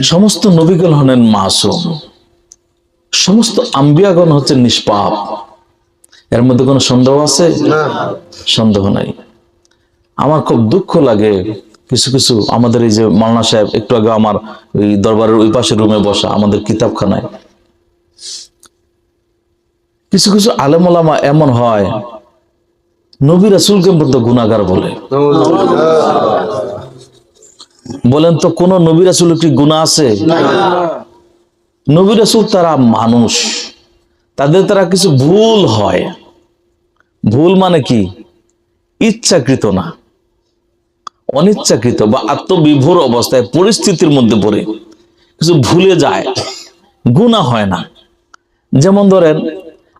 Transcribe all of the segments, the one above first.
সমস্ত নবীগণ হলেন মাসুম। সমস্ত আম্বিয়াগণ হচ্ছে নিষ্পাপ। এর মধ্যে কোনো সন্দেহ আছে? সন্দেহ নাই। আমার খুব দুঃখ লাগে কিছু কিছু আমাদের এই যে মালনা সাহেব একটু আগে আমার ওই দরবারের ওই পাশে রুমে বসা আমাদের কিতাবখানায়। কিছু কিছু আলেমলামা এমন হয় নবী রাসুলকে মধ্যে গুণাগার বলে। বলেন তো, কোন নবী রাসুল কি গুণা আছে? নবী রাসুল তারা মানুষ। তাদের তারা কিছু ভুল হয়। ভুল মানে কি? ইচ্ছাকৃত না। অনিচ্ছাকৃত বা আত্মবিভোর অবস্থায় পরিস্থিতির মধ্যে পড়ে। কিছু ভুলে যায়। গুণা হয় না। যেমন ধরেন,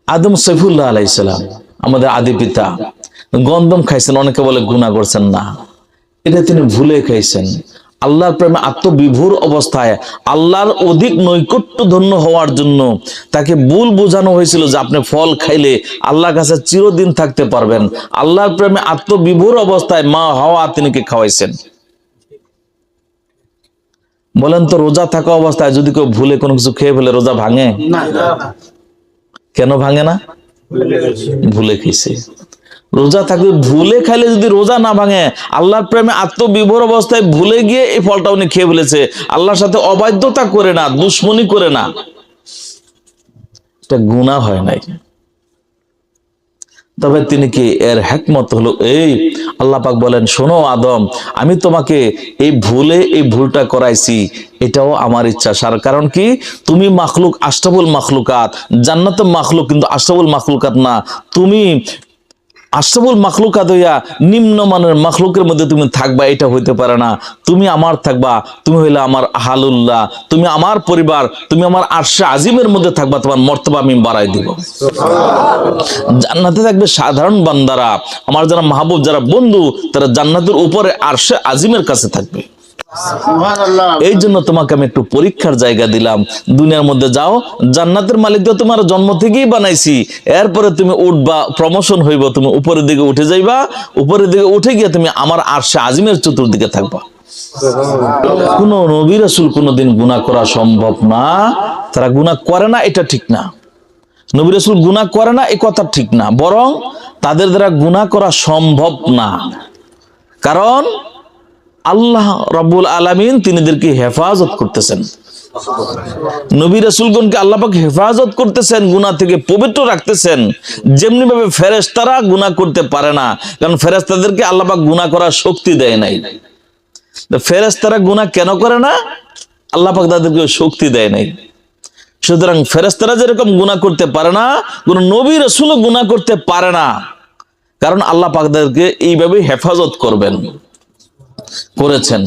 আদম সৈফুল্লাহ আলাইসালাম আমাদের আদি পিতা, গন্ধম খাইছেন, অনেকে বলে গুণা করছেন না। এটা তিনি ভুলে খাইছেন। আল্লাহর প্রেমে আত্মবিভোর অবস্থায় আল্লাহর অধিক নৈকট্য ধন্য হওয়ার জন্য তাকে ভুল বোঝানো হয়েছিল যে আপনি ফল খাইলে আল্লাহর কাছে চিরদিন থাকতে পারবেন। আল্লাহর প্রেমে আত্মবিভোর অবস্থায় মা হওয়া তিনিকে খাওয়াইছেন। বলেন তো রোজা থাকা অবস্থায় যদি কেউ ভুলে কোনো কিছু খেয়ে ফেলে রোজা ভাঙে? কেন ভাঙে না? ভুলে খেয়েছে রোজা থাকবে, ভুলে খাইলে যদি রোজা না ভাঙে, আল্লাহর প্রেমে আত্মবিভোর অবস্থায় ভুলে গিয়ে এই ফলটা উনি খেয়ে ফেলেছে। আল্লাহর সাথে অবাধ্যতা করে না, দুশ্মনী করে না। এটা গুণা হয় নাই। তবে তিনি কি এর হ্যাকমত হলো? এই আল্লাহ পাক বলেন, শোনো আদম, আমি তোমাকে এই ভুলে এই ভুলটা করাইছি। এটাও আমার ইচ্ছা। সার কারণ কি? তুমি মাখলুক আষ্টাবুল মাখলুকাত। জান্নাত মাখলুক কিন্তু আষ্টাবুল মাখলুকাত না। তুমি আশরাফুল মাখলুকাত হইয়া নিম্নমানের মাখলুকের মধ্যে তুমি থাকবা, এটা হইতে পারে না। তুমি আমার থাকবা, তুমি হইলে আমার হালুল্লাহ তুমি আমার পরিবার, তুমি আমার আরশে আজিমের মধ্যে থাকবা, তোমার মর্তবা আমি বাড়াই দিব। জান্নাতে থাকবে সাধারণ বান্দারা। আমার যারা মাহবুব, যারা বন্ধু, তারা জান্নাতের উপরে আর্শে আজিমের কাছে থাকবে। এই জন্য তোমাকে আমি একটু পরীক্ষার জায়গা দিলাম। দুনিয়ার মধ্যে যাও জান্নাতের মালিক তো তোমার জন্ম থেকেই বানাইছি। এরপরে তুমি উঠবা প্রমোশন হইব তুমি উপরের দিকে উঠে যাইবা। উপরের দিকে উঠে গিয়ে তুমি আমার আরশে আজিমের চতুর্দিকে থাকবা। কোন নবী রাসূল কোনোদিন গুনাহ করা সম্ভব না। তারা গুনাহ করে না এটা ঠিক না। নবী রাসূল গুনাহ করে না এই কথা ঠিক না। বরং তাদের দ্বারা গুনাহ করা সম্ভব না। কারণ আল্লাহ রব্বুল আলামিন তিনিদেরকে হেফাজত করতেছেন। নবী হেফাজত করতেছেন, গুনাহ থেকে পবিত্র রাখতেছেন। যেমনি ভাবে ফেরেশতারা গুনাহ করতে পারে না, কারণ ফেরেশতাদেরকে আল্লাহ পাক গুনাহ করার শক্তি দেয় নাই। তো ফেরেশতারা গুনাহ কেন করে না? আল্লাহ পাক তাদেরকে শক্তি দেয় নাই। সুতরাং ফেরেশতারা যেরকম গুনাহ করতে পারে না, কোন নবী রাসূলও গুনাহ করতে পারে না। কারণ আল্লাহ পাক এইভাবে হেফাজত করবেন। করেছেন।